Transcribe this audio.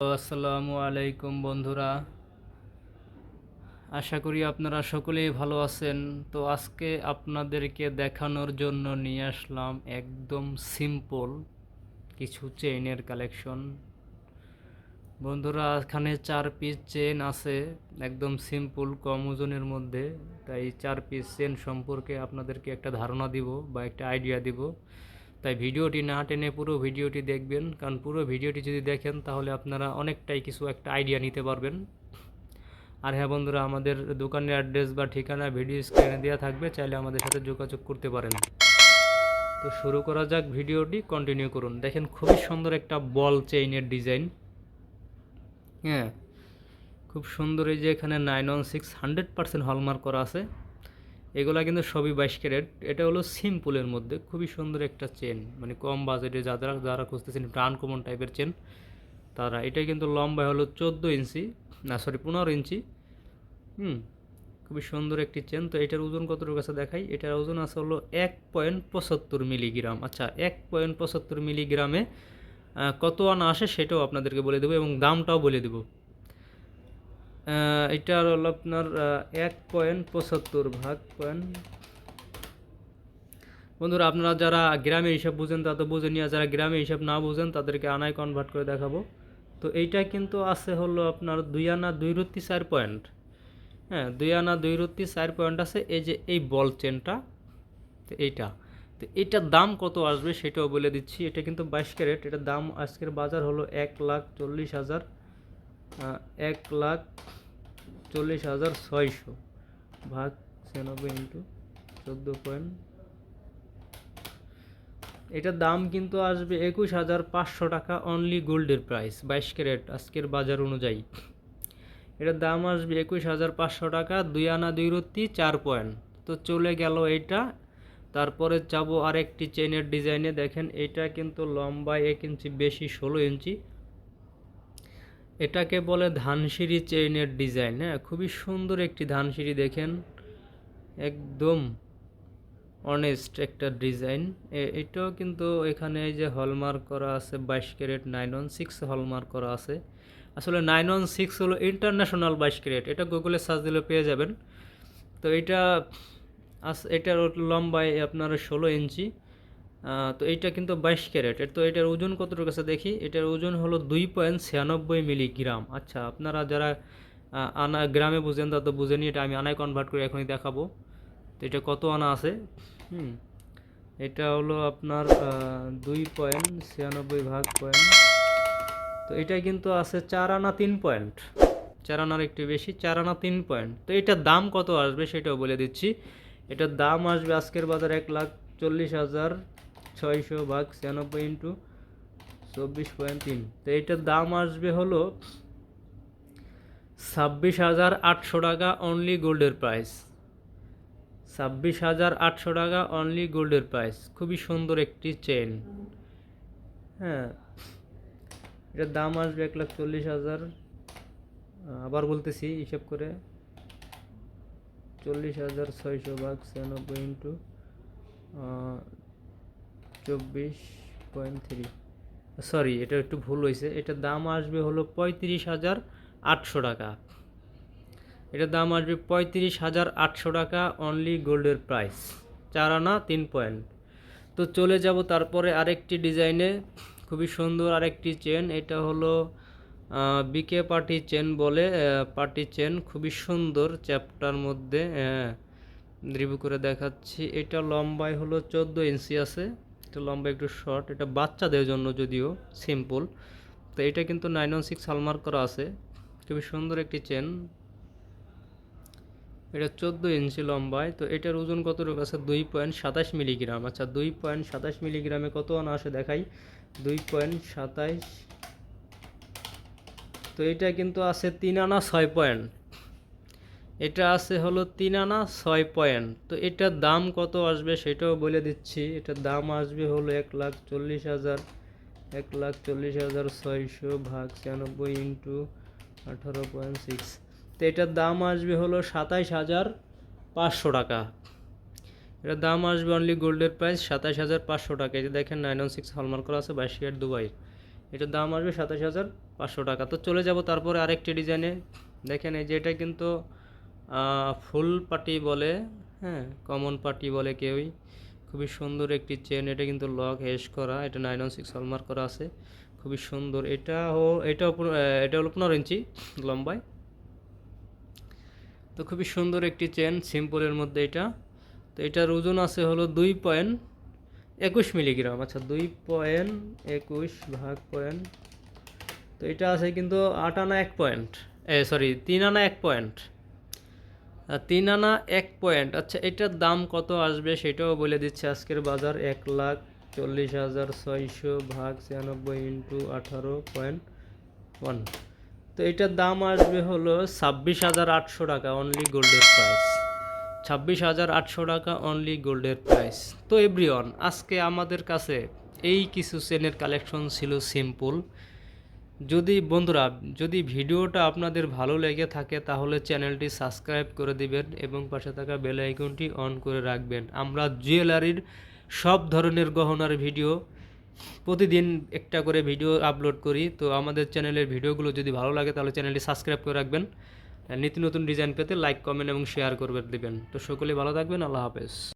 আসসালামু আলাইকুম বন্ধুরা। আশা করি আপনারা সকলেই ভালো আছেন। তো আজকে আপনাদেরকে দেখানোর জন্য নিয়ে আসলাম একদম সিম্পল কিছু চেইনের কালেকশন বন্ধুরা, এখানে চার পিস চেন আছে, একদম সিম্পল কম ওজনের মধ্যে। তাই চার পিস চেন সম্পর্কে আপনাদেরকে একটা ধারণা দিব বা একটা আইডিয়া দিব। তাই ভিডিওটি না টেনে পুরো ভিডিওটি দেখবেন, কারণ পুরো ভিডিওটি যদি দেখেন তাহলে আপনারা অনেকটাই কিছু একটা আইডিয়া নিতে পারবেন। আর হ্যাঁ বন্ধুরা, আমাদের দোকানের অ্যাড্রেস বা ঠিকানা ভিডিও স্ক্রিনে দেওয়া থাকবে, চাইলে আমাদের সাথে যোগাযোগ করতে পারেন। তো শুরু করা যাক ভিডিওটি কন্টিনিউ করুন। দেখেন খুবই সুন্দর একটা বল চেইনের ডিজাইন হ্যাঁ খুব সুন্দর এই যে এখানে nine one six hundred percent hallmark করা আছে। এগুলা কিন্তু সবই বাইশ ক্যারেট। এটা হলো সিম্পলের মধ্যে, খুবই সুন্দর একটা চেন মানে কম বাজেটে যারা যারা খুঁজতেছেন একটু আনকমন টাইপের চেন, তারা এটা কিন্তু লম্বা হলো চোদ্দ ইঞ্চি, না সরি পনেরো ইঞ্চি। হুম, খুবই সুন্দর একটি চেন। তো এটার ওজন কতটুকু আছে দেখাই? এটার ওজন আছে হলো এক পয়েন্ট পঁচাত্তর মিলিগ্রাম। আচ্ছা এক পয়েন্ট পঁচাত্তর মিলিগ্রামে কত আনা আসে সেটাও আপনাদেরকে বলে দেবো এবং দামটাও বলে দেবো। আহ, এটা হলো আপনার এক পয়েন্ট পঁচাত্তর ভাগ পয়েন্ট বন্ধুরা আপনারা যারা গ্রামে হিসাব বুঝেন তা তো বুঝে নিয়ে যারা গ্রামে হিসাব না বুঝেন তাদেরকে আনায় কনভার্ট করে দেখাবো। তো এইটা কিন্তু আছে হলো আপনার দুই আনা দুই রত্তি চার পয়েন্ট হ্যাঁ দুই আনা দুই রত্তি চার পয়েন্ট আছে এই যে এই বল চেনটা তো এইটা। তো এটার দাম কত আসবে সেটাও বলে দিচ্ছি। এটা কিন্তু বাইশ ক্যারেট এটার দাম আজকের বাজার হলো এক লাখ চল্লিশ হাজার এক লাখ চল্লিশ হাজার ছয়শো ভাগ ছিয়ানব্বই ইন্টু চোদ্দ পয়েন্ট। এটার দাম কিন্তু আসবে একুশ হাজার পাঁচশো টাকা অনলি গোল্ডের প্রাইস বাইশ ক্যারেট আজকের বাজার অনুযায়ী। এটার দাম আসবে একুশ হাজার পাঁচশো টাকা, দুই আনা দুই রত্তি, চার পয়েন্ট। তো চলে গেল এইটা। তারপরে যাব আরেকটি চেনের ডিজাইনে দেখেন, এটা কিন্তু লম্বায় এক ইঞ্চি, বেশি ষোলো ইঞ্চি। এটাকে বলে ধানসিঁড়ি চেইনের ডিজাইন হ্যাঁ? খুবই সুন্দর একটি ধানসিঁড়ি, দেখেন। একদম অনেস্ট একটা ডিজাইন। এটাও কিন্তু এখানে যে হলমার্ক করা আছে, বাইশ carat nine one six hallmark করা আছে। আসলে নাইন ওয়ান সিক্স হলো ইন্টারন্যাশনাল বাইশ ক্যারেট, এটা গুগলে সার্চ দিলে পেয়ে যাবেন। তো এটা আস, এটার লম্বায় আপনার ষোলো ইঞ্চি। তো এইটা কিন্তু বাইশ ক্যারেট। তো এটার ওজন কতটুকু আছে দেখি? এটার ওজন হলো দুই পয়েন্ট ছিয়ানব্বই মিলিগ্রাম। আচ্ছা আপনারা যারা আনা, গ্রামে বুঝেন তা তো বুঝেনি এটা আমি আনায় কনভার্ট করে এখনই দেখাবো। তো এটা কত আনা আছে? হুম, এটা হলো আপনার দুই পয়েন্ট ছিয়ানব্বই ভাগ পয়েন্ট। তো এটা কিন্তু আছে চার আনা তিন পয়েন্ট। চার আনার একটু বেশি, চার আনা তিন পয়েন্ট। তো এটার দাম কত আসবে সেটাও বলে দিচ্ছি। এটার দাম আসবে আজকের বাজার এক লাখ চল্লিশ হাজার ছয়শো ভাগ ছিয়ানব্বই ইন্টু চব্বিশ পয়েন্ট তিন। তো এটার দাম আসবে হলো ছাব্বিশ হাজার আটশো টাকা অনলি গোল্ডের প্রাইস ছাব্বিশ হাজার আটশো টাকা অনলি গোল্ডের প্রাইস খুবই সুন্দর একটি চেন হ্যাঁ এটার দাম আসবে এক লাখ চল্লিশ হাজার। আবার বলতেছি, হিসাব করে। চল্লিশ হাজার ছয়শো ভাগ ছিয়ানব্বই ইন্টু চব্বিশ পয়েন্ট থ্রি সরি এটা একটু ভুল হয়েছে এটার দাম আসবে হলো পঁয়ত্রিশ হাজার আটশো টাকা। এটার দাম আসবে পঁয়ত্রিশ হাজার আটশো টাকা অনলি গোল্ডের প্রাইস চার আনা, তিন পয়েন্ট তো চলে যাব তারপরে আরেকটি ডিজাইনে খুবই সুন্দর আরেকটি চেন এটা হলো বিকে পার্টি চেন বলে। পার্টি চেন খুবই সুন্দর চ্যাপ্টার মধ্যে। রিভিউ করে দেখাচ্ছি। এটা লম্বায় হলো চোদ্দ ইঞ্চি আছে। এটা লম্বা, একটু শর্ট এটা বাচ্চাদের জন্য যদিও সিম্পল তো এটা কিন্তু নাইন ওয়ান সিক্স হলমার্ক করা আছে। খুবই সুন্দর একটি চেন এটা চোদ্দ ইঞ্চি লম্বায়, তো এটার ওজন কত রোগ আছে? দুই পয়েন্ট সাতাশ মিলিগ্রাম আচ্ছা দুই পয়েন্ট সাতাশ মিলিগ্রামে কত আনা আসে দেখাই। দুই পয়েন্ট সাতাইশ তো এটা কিন্তু আছে তিন আনা ছয় পয়েন্ট এটা আছে হলো তিন আনা ছয় পয়েন্ট। তো এটার দাম কত আসবে সেটাও বলে দিচ্ছি। এটার দাম আসবে হলো এক লাখ চল্লিশ হাজার। এক লাখ চল্লিশ হাজার ছয়শো ভাগ ছিয়ানব্বই ইন্টু আঠারো পয়েন্ট সিক্স। তো এটার দাম আসবে হলো সাতাইশ হাজার পাঁচশো টাকা। এটার দাম আসবে অনলি গোল্ডের প্রাইস সাতাশ হাজার পাঁচশো টাকা। যে দেখেন নাইন ওয়ান সিক্স হলমার্ক করা আছে, বাইশ ক্যারেট দুবাই। এটার দাম আসবে সাতাশ হাজার পাঁচশো টাকা। তো চলে যাব তারপরে আরেকটি ডিজাইনে দেখেন এই যে এটা কিন্তু ফুল পাটি বলে হ্যাঁ কমন পাটি বলে কেউই। খুবই সুন্দর একটি চেন এটা কিন্তু লক হেস করা এটা নাইন ওয়ান সিক্স হলমার্ক করা আছে। খুবই সুন্দর এটা হো আহ, এটা হলো পনেরো ইঞ্চি লম্বায়। তো খুবই সুন্দর একটি চেন সিম্পলের মধ্যে এটা। তো এটার ওজন আছে হলো দুই পয়েন্ট একুশ মিলিগ্রাম আচ্ছা দুই পয়েন্ট একুশ ভাগ পয়েন্ট তো এটা আছে কিন্তু আট আনা এক পয়েন্ট এ সরি তিন আনা এক পয়েন্ট তিন আনা এক পয়েন্ট। আচ্ছা এটার দাম কত আসবে সেটাও বলে দিচ্ছে আজকের বাজার। এক লাখ চল্লিশ হাজার ছয়শো ভাগ ছিয়ানব্বই ইন্টু আঠারো পয়েন্ট ওয়ান। তো এটার দাম আসবে হলো ছাব্বিশ হাজার আটশো টাকা অনলি গোল্ডের প্রাইস ছাব্বিশ হাজার আটশো টাকা অনলি গোল্ডের প্রাইস তো এভরিওয়ান, আজকে আমাদের কাছে এই কিছু চেনের কালেকশন ছিল সিম্পল যদি বন্ধুরা, যদি ভিডিওটা আপনাদের ভালো লেগে থাকে, তাহলে চ্যানেলটি সাবস্ক্রাইব করে দিবেন এবং পাশে থাকা বেল আইকনটি অন করে রাখবেন। আমরা জুয়েলারির সব ধরনের গহনার ভিডিও প্রতিদিন একটা করে ভিডিও আপলোড করি। তো আমাদের চ্যানেলের ভিডিওগুলো যদি ভালো লাগে, তাহলে চ্যানেলটি সাবস্ক্রাইব করে রাখবেন। নিত্য নতুন ডিজাইন পেতে লাইক, কমেন্ট এবং শেয়ার করবে দিবেন। তো সকলে ভালো থাকবেন, আল্লাহ হাফেজ।